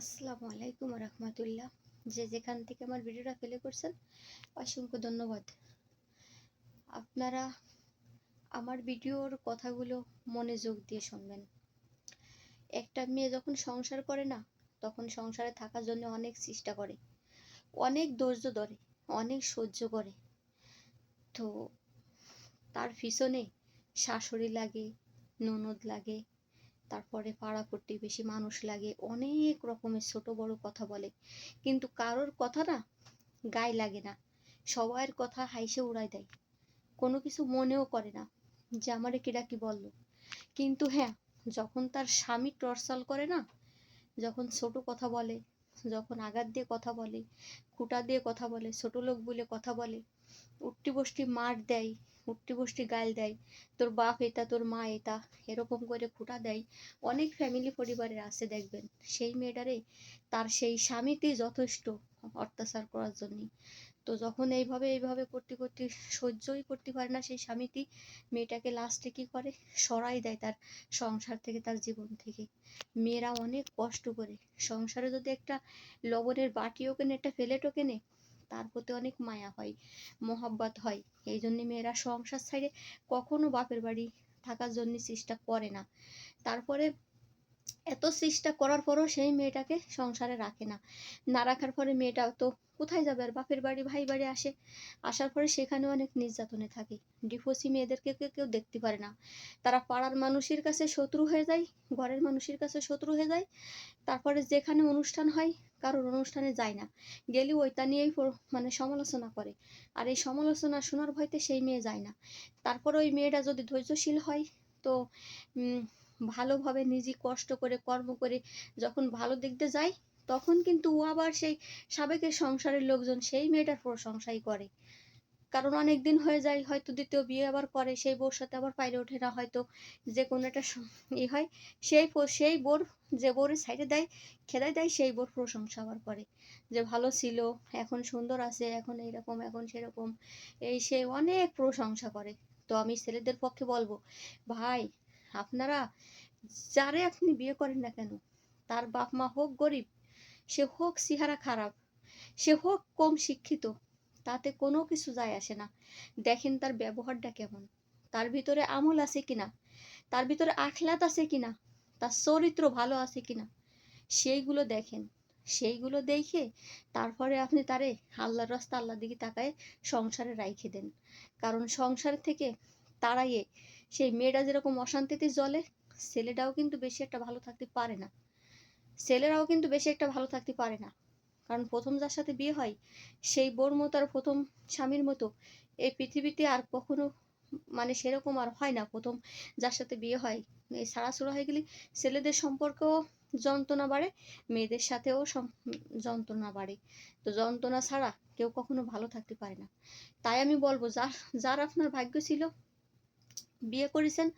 আসসালামু আলাইকুম রহমতুল্লাহ। যে যেখান থেকে আমার ভিডিওটা প্লে করছেন, অসংখ্য ধন্যবাদ। আপনারা আমার ভিডিওর কথাগুলো মনোযোগ দিয়ে শুনবেন। একটা মেয়ে যখন সংসার করে না, তখন সংসারে থাকার জন্য অনেক চেষ্টা করে, অনেক ধৈর্য ধরে, অনেক সহ্য করে। তো তার পিছনে শাশুড়ি লাগে, ননদ লাগে তারপরে পাড়া প্রতিবেশী মানুষ লাগে, অনেক রকমের ছোট বড় কথা বলে। কিন্তু কারোর কথা না গায়ে লাগে না সবার কথা হাইসে উড়াই দেয়। কোনো কিছু মনেও করে না, যে আমারে কিরা কি বলল। কিন্তু হ্যাঁ যখন তার স্বামী টর্চাল করে না, যখন ছোট কথা বলে, যখন আঘাত দিয়ে কথা বলে, খুঁটা দিয়ে কথা বলে, ছোট লোক বলে কথা বলে উট্টি বষ্টি মার দেয় উট্টি বষ্টি গাল দেয়, তোর বাপ এটা, তোর মা এটা, এরকম করে খুঁটা দেয়। অনেক ফ্যামিলি পরিবারের আছে দেখবেন, সেই মেয়েটারে তার সেই স্বামীতেই যথেষ্ট অত্যাচার করার জন্যে। তো যখন এইভাবে এইভাবে করতে করতে সহ্যই করতে পারে না সেই স্বামীটি, মেয়েটাকে লাস্টে কি করে? সরাই দেয় তার সংসার থেকে, তার জীবন থেকে। মেয়েরা অনেক কষ্ট করে। সংসারে যদি একটা লবণের বাটিও কেনে, একটা প্লেটও কেনে তার প্রতি অনেক মায়া হয়, মোহাব্বত হয়। এই জন্য মেয়েরা সংসার ছাড়ে কখনো বাপের বাড়ি থাকার জন্য চেষ্টা করে না। তারপরে এত চেষ্টা করার পরও সেই মেয়েটাকে সংসারে রাখে না। না রাখার পরে মেয়েটা তো কোথায় যাবে? আর বাপের বাড়ি, ভাই বাড়ি আসে। আসার পরে সেখানে অনেক নির্যাতনে থাকে। ডিফোসি মেয়েদেরকে কেউ কেউ দেখতে পারে না। তারা পাড়ার মানুষের কাছে শত্রু হয়ে যায়, ঘরের মানুষের কাছে শত্রু হয়ে যায়। তারপরে যেখানে অনুষ্ঠান হয়, কারোর অনুষ্ঠানে যায় না। গেলেও ওইটা নিয়েই মানে সমালোচনা করে। আর এই সমালোচনা শোনার ভয়তে সেই মেয়ে যায় না। তারপর ওই মেয়েটা যদি ধৈর্যশীল হয়, তো ভালোভাবে নিজে কষ্ট করে, কর্ম করে যখন ভালো দেখতে যায়, তখন কিন্তু ও আবার সেই সাবেকের সংসারের লোকজন সেই মেয়েটার প্রশংসাই করে। কারণ অনেক দিন হয়ে যায়, হয়তো দ্বিতীয় বিয়ে আবার করে, সেই বোর সাথে আবার পাইরে ওঠে না, হয়তো যে কোনো একটা ই হয়। সেই সেই বোর যে বোর সাইডে দেয়, খেদাই দেয়, সেই বোর প্রশংসা আবার করে। যে ভালো ছিল, এখন সুন্দর আছে, এখন এইরকম, এখন সেরকম। এই সে অনেক প্রশংসা করে। তো আমি ছেলেদের পক্ষে বলব, ভাই, আপনারা যারে আপনি বিয়ে করেন না কেন, তার বাপ মা হোক গরিব, সে হোক চেহারা খারাপ, সে হোক কম শিক্ষিত তাতে কোনো কিছু যায় আসে না। দেখেন তার ব্যবহারটা কেমন। তার ভিতরে আমল আছে কিনা? তার ভিতরে আখলাত আছে কিনা? তার চরিত্র ভালো আছে কিনা? সেইগুলো দেখেন। সেইগুলো দেখে তারপরে আপনি তারে আল্লাহর রাস্তা আল্লাহ দিকে তাকায় সংসারে রাইখে দেন। কারণ সংসার থেকে তাড়াইয়ে সেই মেয়েটা যেরকম অশান্তিতে জ্বলে, ছেলেটাও কিন্তু বেশি একটা ভালো থাকতে পারে না। ছেলেরাও কিন্তু বেশি একটা ভালো থাকতে পারে না। কারণ প্রথম যার সাথে বিয়ে হয়, সেই বোর মতো আর প্রথম স্বামীর মতো এই পৃথিবীতে আর কখনো মানে সেরকম আর হয় না প্রথম যার সাথে বিয়ে হয়। এই ছাড়াছুড়া হয়ে গেলে ছেলেদের সম্পর্কেও যন্ত্রণা বাড়ে, মেয়েদের সাথেও যন্ত্রণা বাড়ে। তো যন্ত্রণা ছাড়া কেউ কখনো ভালো থাকতে পারে না। তাই আমি বলব যার যার আপনার ভাগ্য ছিল, বিয়ে করেছেন,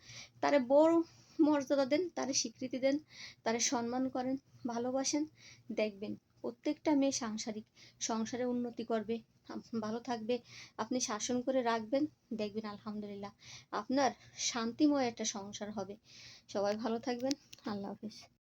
তারে বড় মর্যাদা দেন, তারে স্বীকৃতি দেন, তারে সম্মান করেন, ভালোবাসেন, দেখবেন। প্রত্যেকটা মেয়ে সাংসারিক। সংসারে উন্নতি করবে। ভালো থাকবে। আপনি শাসন করে রাখবেন। দেখবেন আলহামদুলিল্লাহ আপনার শান্তিময় একটা সংসার হবে। সবাই ভালো থাকবেন। আল্লাহ হাফিজ।